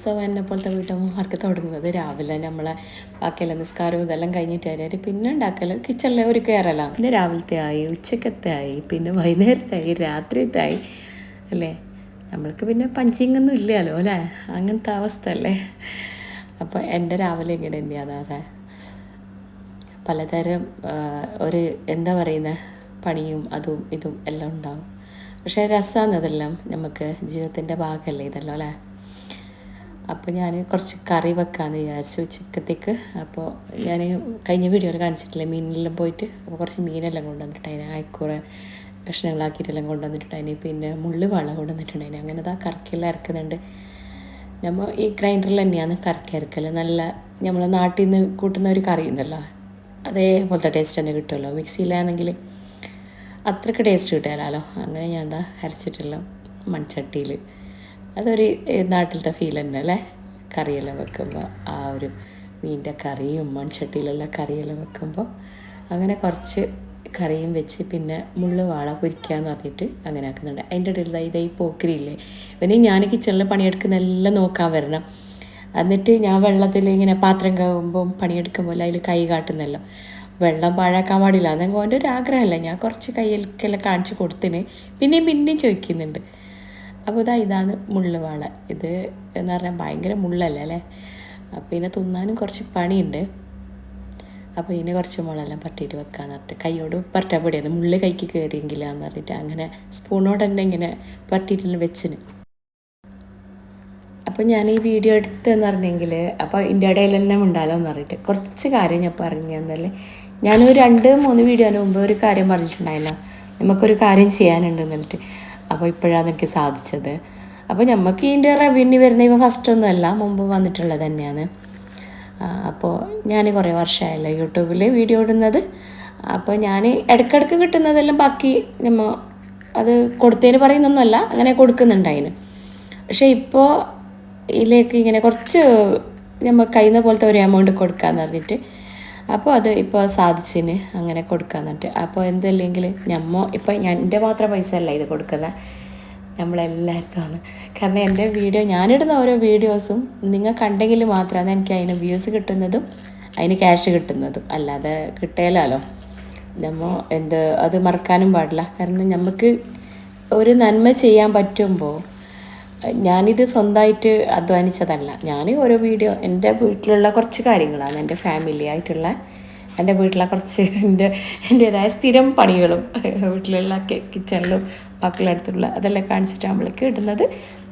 ദിവസവും എന്നെ പോലത്തെ വീട്ടമ്മമാർക്ക് തുടങ്ങുന്നത്. രാവിലെ നമ്മളെ ബാക്കിയെല്ലാം നിസ്കാരവും ഇതെല്ലാം കഴിഞ്ഞിട്ടായിട്ട് പിന്നെ ഉണ്ടാക്കൽ കിച്ചണിലെ ഒരു കയറല പിന്നെ രാവിലത്തെ ആയി ഉച്ചക്കത്തെ ആയി പിന്നെ വൈകുന്നേരത്തെ ആയി രാത്രിയത്തെ ആയി അല്ലേ? നമ്മൾക്ക് പിന്നെ പഞ്ചിങ്ങൊന്നും ഇല്ലല്ലോ അല്ലേ? അങ്ങനത്തെ അവസ്ഥ അല്ലേ? അപ്പോൾ എന്റെ രാവിലെ ഇങ്ങനെ തന്നെയാണ് അതെ പലതരം ഒരു എന്താ പറയുന്ന പണിയും അതും ഇതും എല്ലാം ഉണ്ടാവും. പക്ഷേ രസമാണ് അതെല്ലാം. നമുക്ക് ജീവിതത്തിന്റെ ഭാഗമല്ലേ ഇതെല്ലാം അല്ലേ? അപ്പോൾ ഞാൻ കുറച്ച് കറി വെക്കാമെന്ന് വിചാരിച്ചു ഉച്ചക്കത്തേക്ക്. അപ്പോൾ ഞാൻ കഴിഞ്ഞ വീഡിയോയിൽ കാണിച്ചിട്ടില്ലേ മീനിലെല്ലാം പോയിട്ട് അപ്പോൾ കുറച്ച് മീനെല്ലാം കൊണ്ടുവന്നിട്ടുണ്ടായിന്. അയക്കൂറ കഷ്ണങ്ങളാക്കിയിട്ടെല്ലാം കൊണ്ടുവന്നിട്ടുണ്ടായിന്. പിന്നെ മുള്ളു വള കൊണ്ടുവന്നിട്ടുണ്ടായിന്. അങ്ങനെ ആ കറക്കെല്ലാം ഇറക്കുന്നുണ്ട്. നമ്മൾ ഈ ഗ്രൈൻഡറിൽ തന്നെയാണ് കറക്കി ഇറക്കൽ നല്ല നമ്മൾ നാട്ടിൽ നിന്ന് കൂട്ടുന്ന ഒരു കറി ഉണ്ടല്ലോ അതേപോലത്തെ ടേസ്റ്റ് തന്നെ കിട്ടുമല്ലോ മിക്സിയിലാണെങ്കിൽ അത്രയ്ക്ക് ടേസ്റ്റ് കിട്ടാലോ അങ്ങനെ ഞാൻ എന്താ അരച്ചിട്ടുള്ള മൺചട്ടിയിൽ അതൊരു നാട്ടിലത്തെ ഫീൽ തന്നെ അല്ലേ? കറിയെല്ലാം വെക്കുമ്പോൾ ആ ഒരു മീനിന്റെ കറിയും മൺചട്ടിയിലുള്ള കറിയെല്ലാം വെക്കുമ്പോൾ അങ്ങനെ കുറച്ച് കറിയും വെച്ച് പിന്നെ മുള്ളു വാള പൊരിക്കാന്ന് പറഞ്ഞിട്ട് അങ്ങനെ ആക്കുന്നുണ്ട്. അതിന്റെ ഇടയിൽ ഇതായി പോക്കരിയില്ലേ? പിന്നെ ഞാൻ കിച്ചണിൽ പണിയെടുക്കുന്ന എല്ലാം നോക്കാൻ വരണം. എന്നിട്ട് ഞാൻ വെള്ളത്തിൽ ഇങ്ങനെ പാത്രം കഴുകുമ്പം പണിയെടുക്കുമ്പോൾ അതിൽ കൈ കാട്ടുന്നല്ലോ. വെള്ളം പാഴാക്കാൻ പാടില്ല അതെങ്കിൽ ഓന്റെ ഒരു ആഗ്രഹമല്ല. ഞാൻ കുറച്ച് കയ്യിലേക്കെല്ലാം കാണിച്ച് കൊടുത്തിന്. പിന്നെയും പിന്നെയും ചോദിക്കുന്നുണ്ട്. അപ്പോൾ ഇതാ ഇതാണ് മുള്ളുവാള ഇത് എന്ന് പറഞ്ഞാൽ ഭയങ്കര മുള്ളല്ലേ അല്ലേ? അപ്പോൾ ഇതിനെ തിന്നാനും കുറച്ച് പണിയുണ്ട്. അപ്പോൾ ഇതിന് കുറച്ച് മുളെല്ലാം പട്ടിയിട്ട് വെക്കാമെന്ന് പറഞ്ഞിട്ട് കൈയോട് പറ്റാ പൊടിയാണ് മുള്ള് കൈക്ക് കയറിയെങ്കിലാന്ന് പറഞ്ഞിട്ട് അങ്ങനെ സ്പൂണോട് തന്നെ ഇങ്ങനെ പട്ടിയിട്ടെല്ലാം വെച്ചിന്. അപ്പോൾ ഞാൻ ഈ വീഡിയോ എടുത്തതെന്ന് പറഞ്ഞെങ്കിൽ അപ്പോൾ ഇതിന്റെ തന്നെ ഉണ്ടാലോ എന്ന് പറഞ്ഞിട്ട് കുറച്ച് കാര്യം ഞാൻ പറഞ്ഞു തന്നല്ലേ. ഞാനൊരു രണ്ട് മൂന്ന് വീഡിയോന് മുമ്പ് ഒരു കാര്യം പറഞ്ഞിട്ടുണ്ടായില്ല. നമുക്കൊരു കാര്യം ചെയ്യാനുണ്ട് എന്നിട്ട് അപ്പോൾ ഇപ്പോഴാണ് എനിക്ക് സാധിച്ചത്. അപ്പോൾ നമുക്ക് ഇതിന്റെ റവന്യൂ വരുന്ന ഇപ്പോൾ ഫസ്റ്റ് ഒന്നുമല്ല മുമ്പ് വന്നിട്ടുള്ളത് തന്നെയാണ്. അപ്പോൾ ഞാൻ കുറേ വർഷമായല്ലോ യൂട്യൂബിൽ വീഡിയോ ഇടുന്നത്. അപ്പോൾ ഞാൻ ഇടയ്ക്കിടയ്ക്ക് കിട്ടുന്നതെല്ലാം ബാക്കി നമ്മൾ അത് കൊടുത്തതിന് പറയുന്നൊന്നുമല്ല അങ്ങനെ കൊടുക്കുന്നുണ്ടായിന്. പക്ഷേ ഇപ്പോൾ ഇതിലേക്ക് ഇങ്ങനെ കുറച്ച് നമ്മൾ കഴിയുന്ന പോലത്തെ ഒരു എമൗണ്ട് കൊടുക്കാന്ന് പറഞ്ഞിട്ട് അപ്പോൾ അത് ഇപ്പോൾ സാധിച്ചിന് അങ്ങനെ കൊടുക്കാൻ പറഞ്ഞിട്ട്. അപ്പോൾ എന്തല്ലെങ്കിൽ ഞമ്മ ഇപ്പോൾ ഞാൻ എന്റെ മാത്രം പൈസ അല്ല ഇത് കൊടുക്കുന്നത് നമ്മളെല്ലായിടത്തുമാണ് കാരണം എന്റെ വീഡിയോ ഞാനിടുന്ന ഓരോ വീഡിയോസും നിങ്ങൾ കണ്ടെങ്കിൽ മാത്രമാണ് എനിക്ക് അതിന് വ്യൂസ് കിട്ടുന്നതും അതിന് ക്യാഷ് കിട്ടുന്നതും. അല്ലാതെ കിട്ടേലാലോ. നമ്മൾ എന്ത് അത് മറക്കാനും പാടില്ല. കാരണം നമുക്ക് ഒരു നന്മ ചെയ്യാൻ പറ്റുമ്പോൾ ഞാനിത് സ്വന്തമായിട്ട് അധ്വാനിച്ചതല്ല. ഞാൻ ഓരോ വീഡിയോ എന്റെ വീട്ടിലുള്ള കുറച്ച് കാര്യങ്ങളാണ്. എന്റെ ഫാമിലി ആയിട്ടുള്ള എന്റെ വീട്ടിലെ കുറച്ച് എന്റെ എന്റേതായ സ്ഥിരം പണികളും വീട്ടിലുള്ള കിച്ചണിലും മക്കളടുത്തുള്ള അതെല്ലാം കാണിച്ചിട്ട് നമ്മൾക്ക് ഇടുന്നത്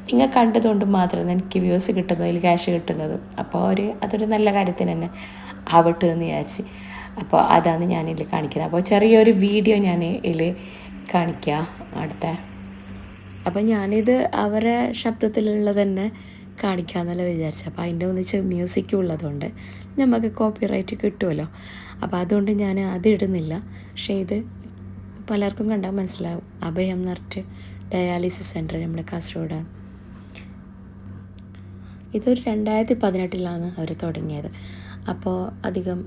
നിങ്ങൾ കണ്ടതുകൊണ്ട് മാത്രമാണ് എനിക്ക് വ്യൂസ് കിട്ടുന്നതിൽ ക്യാഷ് കിട്ടുന്നതും. അപ്പോൾ ഒരു അതൊരു നല്ല കാര്യത്തിന് തന്നെ ആവട്ടെ എന്ന് വിചാരിച്ച്. അപ്പോൾ അതാണ് ഞാനിതിൽ കാണിക്കുന്നത്. അപ്പോൾ ചെറിയൊരു വീഡിയോ ഞാൻ ഇതിൽ കാണിക്കുക അടുത്ത അപ്പം ഞാനിത് അവരെ ശബ്ദത്തിലുള്ള തന്നെ കാണിക്കാമെന്നല്ല വിചാരിച്ചത് അപ്പോൾ അതിന്റെ ഒന്നിച്ച് മ്യൂസിക്കും ഉള്ളതുകൊണ്ട് നമുക്ക് കോപ്പിറൈറ്റ് കിട്ടുമല്ലോ അപ്പോൾ അതുകൊണ്ട് ഞാൻ അത് ഇടുന്നില്ല. പക്ഷേ ഇത് പലർക്കും കണ്ടാൽ മനസ്സിലാവും. അഭയം പറഞ്ഞിട്ട് ഡയാലിസിസ് സെന്റർ നമ്മുടെ കാസർഗോഡാണ് ഇതൊരു രണ്ടായിരത്തി പതിനെട്ടിലാണ് അവർ തുടങ്ങിയത്. അപ്പോൾ അധികം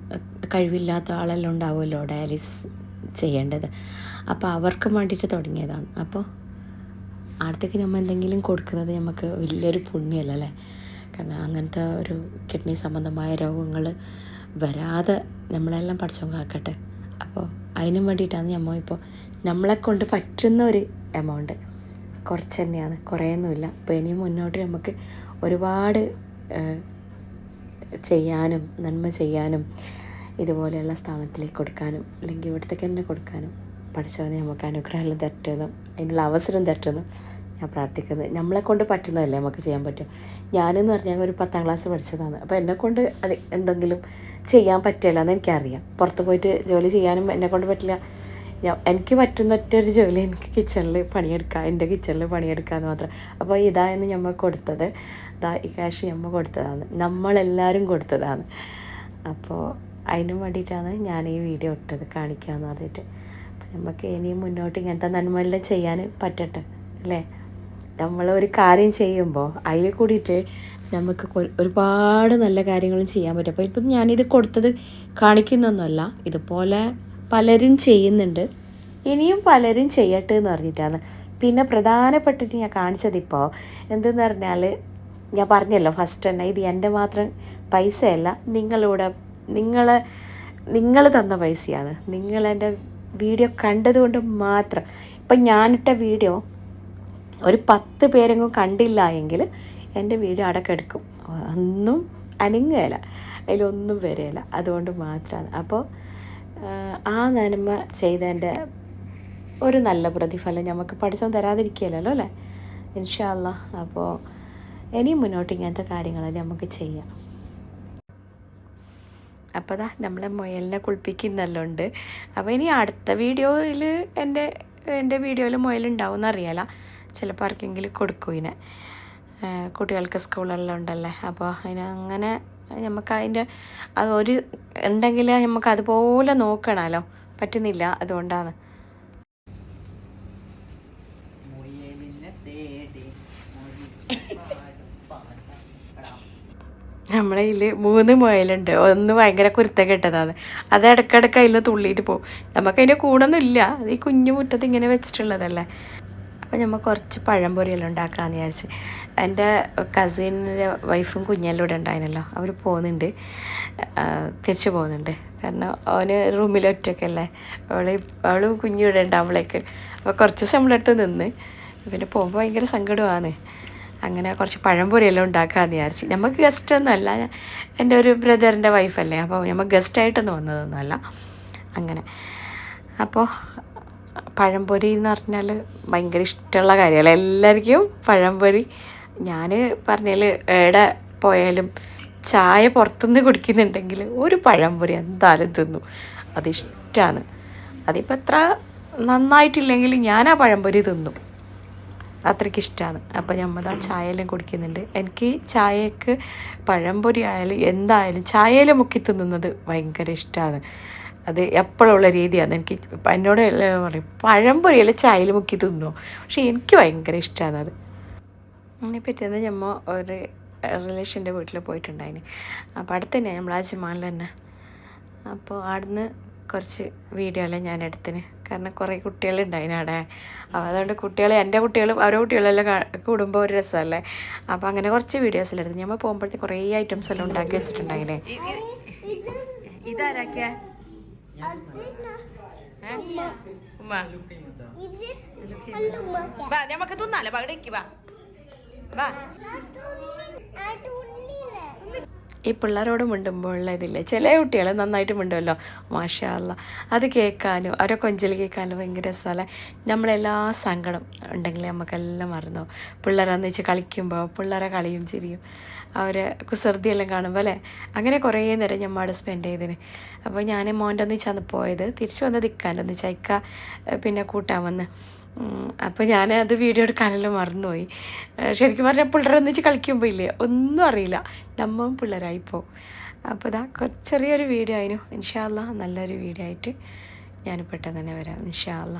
കഴിവില്ലാത്ത ആളെല്ലാം ഉണ്ടാവുമല്ലോ ഡയാലിസിസ് ചെയ്യേണ്ടത്. അപ്പോൾ അവർക്ക് വേണ്ടിയിട്ട് തുടങ്ങിയതാണ്. അപ്പോൾ അടുത്തേക്ക് നമ്മൾ എന്തെങ്കിലും കൊടുക്കുന്നത് നമുക്ക് വലിയൊരു പുണ്യമല്ല അല്ലേ? കാരണം അങ്ങനത്തെ ഒരു കിഡ്നി സംബന്ധമായ രോഗങ്ങൾ വരാതെ നമ്മളെല്ലാം പഠിച്ചോ കാക്കട്ടെ. അപ്പോൾ അതിനും വേണ്ടിയിട്ടാണ് നമ്മൾ ഇപ്പോൾ നമ്മളെ കൊണ്ട് പറ്റുന്ന ഒരു എമൗണ്ട് കുറച്ച് തന്നെയാണ് കുറേയൊന്നുമില്ല. അപ്പോൾ ഇനി മുന്നോട്ട് നമുക്ക് ഒരുപാട് ചെയ്യാനും നന്മ ചെയ്യാനും ഇതുപോലെയുള്ള സ്ഥാപനത്തിലേക്ക് കൊടുക്കാനും അല്ലെങ്കിൽ ഇവിടത്തേക്ക് തന്നെ കൊടുക്കാനും പഠിച്ചവനെ നമുക്ക് അനുഗ്രഹം തെറ്റുന്നു അതിനുള്ള അവസരം തട്ടുന്നു ഞാൻ പ്രാർത്ഥിക്കുന്നത്. നമ്മളെ കൊണ്ട് പറ്റുന്നതല്ലേ നമുക്ക് ചെയ്യാൻ പറ്റും. ഞാനെന്ന് പറഞ്ഞാൽ ഒരു പത്താം ക്ലാസ് പഠിച്ചതാണ്. അപ്പോൾ എന്നെ കൊണ്ട് അത് എന്തെങ്കിലും ചെയ്യാൻ പറ്റില്ല എന്ന് എനിക്കറിയാം. പുറത്ത് പോയിട്ട് ജോലി ചെയ്യാനും എന്നെ കൊണ്ട് പറ്റില്ല. ഞാൻ എനിക്ക് പറ്റുന്ന ഒറ്റൊരു ജോലി എനിക്ക് കിച്ചണിൽ പണിയെടുക്കാം എന്റെ കിച്ചണിൽ പണിയെടുക്കാമെന്ന് മാത്രം. അപ്പോൾ ഇതായെന്ന് ഞമ്മ കൊടുത്തത്. ഇതാ ഈ ക്യാഷ് ഞമ്മ കൊടുത്തതാണ്. നമ്മളെല്ലാവരും കൊടുത്തതാണ്. അപ്പോൾ അതിനും വേണ്ടിയിട്ടാണ് ഞാൻ ഈ വീഡിയോ ഇട്ടത് കാണിക്കാമെന്ന് പറഞ്ഞിട്ട്. നമുക്ക് ഇനിയും മുന്നോട്ട് ഇങ്ങനത്തെ നന്മയെല്ലാം ചെയ്യാൻ പറ്റട്ടെ അല്ലേ? നമ്മൾ ഒരു കാര്യം ചെയ്യുമ്പോൾ അതിൽ കൂടിയിട്ട് നമുക്ക് ഒരുപാട് നല്ല കാര്യങ്ങളും ചെയ്യാൻ പറ്റും. അപ്പോൾ ഇപ്പം ഞാനിത് കൊടുത്തത് കാണിക്കുന്നൊന്നുമല്ല. ഇതുപോലെ പലരും ചെയ്യുന്നുണ്ട്. ഇനിയും പലരും ചെയ്യട്ടെ എന്ന് പറഞ്ഞിട്ടാണ്. പിന്നെ പ്രധാനപ്പെട്ടിട്ട് ഞാൻ കാണിച്ചതിപ്പോൾ എന്തെന്ന് പറഞ്ഞാൽ ഞാൻ പറഞ്ഞല്ലോ ഫസ്റ്റ് തന്നെ ഇത് എന്റെ മാത്രം പൈസയല്ല നിങ്ങളുടെ നിങ്ങൾ നിങ്ങൾ തന്ന പൈസയാണ്. നിങ്ങളെന്റെ വീഡിയോ കണ്ടതുകൊണ്ട് മാത്രം. ഇപ്പം ഞാനിട്ട വീഡിയോ ഒരു പത്ത് പേരെങ്കിലും കണ്ടില്ല എങ്കിൽ എന്റെ വീഡിയോ അടക്കെടുക്കും. ഒന്നും അനങ്ങുകയില്ല അതിലൊന്നും വരികയില്ല അതുകൊണ്ട് മാത്രമാണ് അപ്പോൾ ആ നന്മ ചെയ്തതിന്റെ ഒരു നല്ല പ്രതിഫലം നമുക്ക് പഠിച്ചോ തരാതിരിക്കുകയല്ലോ അല്ലേ? ഇൻഷാല്ല അപ്പോൾ ഇനിയും മുന്നോട്ട് ഇങ്ങനത്തെ കാര്യങ്ങളെല്ലാം നമുക്ക് ചെയ്യാം. അപ്പോൾ അതാ നമ്മളെ മുയലിനെ കുളിപ്പിക്കുന്നല്ലോ ഉണ്ട് അപ്പോൾ ഇനി അടുത്ത വീഡിയോയിൽ എന്റെ എന്റെ വീഡിയോയിൽ മുയലുണ്ടാവും എന്നറിയാല ചിലപ്പോൾ ആർക്കെങ്കിലും കൊടുക്കും ഇതിനെ. കുട്ടികൾക്ക് സ്കൂളെല്ലാം ഉണ്ടല്ലേ? അപ്പോൾ അതിനങ്ങനെ നമുക്ക് അതിന്റെ അത് ഒരു ഉണ്ടെങ്കിൽ നമുക്ക് അതുപോലെ നോക്കണമല്ലോ. പറ്റുന്നില്ല അതുകൊണ്ടാണ്. നമ്മളെ ഇതിൽ മൂന്ന് മുയലുണ്ട്. ഒന്ന് ഭയങ്കര കുരുത്ത കെട്ടതാണ്. അത് ഇടയ്ക്കിടയ്ക്ക് അതിൽ തുള്ളിയിട്ട് പോകും. നമുക്കതിന്റെ കൂടൊന്നും ഇല്ല. അത് ഈ കുഞ്ഞു മുറ്റത്ത് ഇങ്ങനെ വെച്ചിട്ടുള്ളതല്ലേ? അപ്പം നമ്മൾ കുറച്ച് പഴം പൊരിയെല്ലാം ഉണ്ടാക്കാമെന്ന് വിചാരിച്ച്. എന്റെ കസിന്റെ വൈഫും കുഞ്ഞെല്ലാം ഇവിടെ ഉണ്ടായിരുന്നല്ലോ. അവർ പോകുന്നുണ്ട് തിരിച്ച് പോകുന്നുണ്ട് കാരണം അവന് റൂമിൽ ഒറ്റയ്ക്കല്ലേ അവൾ അവളും കുഞ്ഞും ഇവിടെ ഉണ്ടാവുമ്പോഴേക്ക് അപ്പോൾ കുറച്ച് നമ്മളടുത്ത് നിന്ന്. പിന്നെ പോകുമ്പോൾ ഭയങ്കര സങ്കടമാണ് അങ്ങനെ കുറച്ച് പഴംപൊരിയെല്ലാം ഉണ്ടാക്കാമെന്ന് വിചാരിച്ച്. നമുക്ക് ഗസ്റ്റ് ഒന്നുമല്ല എന്റെ ഒരു ബ്രദറിന്റെ വൈഫല്ലേ അപ്പോൾ നമ്മൾ ഗസ്റ്റായിട്ടൊന്നും വന്നതൊന്നുമല്ല അങ്ങനെ. അപ്പോൾ പഴംപൊരി എന്ന് പറഞ്ഞാൽ ഭയങ്കര ഇഷ്ടമുള്ള കാര്യമല്ല എല്ലാവർക്കും പഴംപൊരി. ഞാൻ പറഞ്ഞാൽ എവിടെ പോയാലും ചായ പുറത്തുനിന്ന് കുടിക്കുന്നുണ്ടെങ്കിൽ ഒരു പഴംപൊരി എന്തായാലും തിന്നു. അതിഷ്ടമാണ് അതിപ്പോൾ എത്ര നന്നായിട്ടില്ലെങ്കിൽ ഞാൻ ആ പഴംപൊരി തിന്നും. അത്രയ്ക്ക് ഇഷ്ടമാണ്. അപ്പോൾ നമ്മൾ ആ ചായയെല്ലാം കുടിക്കുന്നുണ്ട്. എനിക്ക് ചായക്ക് പഴംപൊരി ആയാലും എന്തായാലും ചായയിൽ മുക്കി തിന്നുന്നത് ഭയങ്കര ഇഷ്ടമാണ്. അത് എപ്പോഴുള്ള രീതിയാണ്. എനിക്ക് എന്നോട് പറയും പഴംപൊരിയല്ല ചായയിൽ മുക്കി തിന്നോ. പക്ഷേ എനിക്ക് ഭയങ്കര ഇഷ്ടമാണ് അത്. അങ്ങനെ പറ്റുന്നത് ഞമ്മ ഒരു റിലേഷന്റെ വീട്ടിൽ പോയിട്ടുണ്ടായിന്. അപ്പോൾ അടുത്ത് തന്നെ നമ്മൾ അജ്മാനിൽ തന്നെ. അപ്പോൾ അവിടുന്ന് കുറച്ച് വീഡിയോ എല്ലാം ഞാൻ എടുത്തിന്. കാരണം കുറേ കുട്ടികളുണ്ടായിന് അവിടെ. അപ്പോൾ അതുകൊണ്ട് കുട്ടികൾ എന്റെ കുട്ടികളും അവരുടെ കുട്ടികളെല്ലാം കൂടുമ്പോൾ ഒരു രസമല്ലേ. അപ്പോൾ അങ്ങനെ കുറച്ച് വീഡിയോസ് എടുത്ത് ഞമ്മ പോകുമ്പോഴത്തേക്ക് കുറേ ഐറ്റംസ് എല്ലാം ഉണ്ടാക്കി വെച്ചിട്ടുണ്ടായിനെ. ഇതാരാക്കിയ? ഉമ്മ. വാ നമുക്ക് തിന്നാലോ. പകടേക്ക് വാ. വാ. ഈ പിള്ളേരോട് മിണ്ടുമ്പോഴുള്ള ഇതില്ലേ? ചില കുട്ടികൾ നന്നായിട്ട് മിണ്ടുമല്ലോ മാഷാ അല്ല. അത് കേൾക്കാനും അവരെ കൊഞ്ചൽ കേൾക്കാനും ഭയങ്കര രസമല്ലേ നമ്മളെല്ലാ സങ്കടം ഉണ്ടെങ്കിൽ നമുക്കെല്ലാം മറന്നു പിള്ളേരെന്ന് വെച്ച് കളിക്കുമ്പോൾ പിള്ളേരെ കളിയും ചിരിയും അവരെ കുസൃതിയെല്ലാം കാണുമ്പോൾ അല്ലേ? അങ്ങനെ കുറേ നേരം അവിടെ സ്പെൻഡ് ചെയ്തിന്. അപ്പോൾ ഞാൻ മോന്റെ ഒന്നിച്ചാണ് പോയത്. തിരിച്ചു വന്നത് ഇക്കാന്റെ ഒന്നിച്ച്. പിന്നെ കൂട്ടാൻ വന്ന്. അപ്പോൾ ഞാൻ അത് വീഡിയോ എടുക്കാനെല്ലാം മറന്നുപോയി. ശരിക്കും പറഞ്ഞാൽ പിള്ളേരെ ഒന്നിച്ച് കളിക്കുമ്പോൾ ഇല്ലേ ഒന്നും അറിയില്ല. നമ്മളും പിള്ളേരായിപ്പോൾ അപ്പോൾ ഇതാ ചെറിയൊരു വീഡിയോ ആയിരുന്നു ഇൻഷാല്ല നല്ലൊരു വീഡിയോ ആയിട്ട് ഞാൻ പെട്ടെന്ന് തന്നെ വരാം. ഇൻഷാല്ല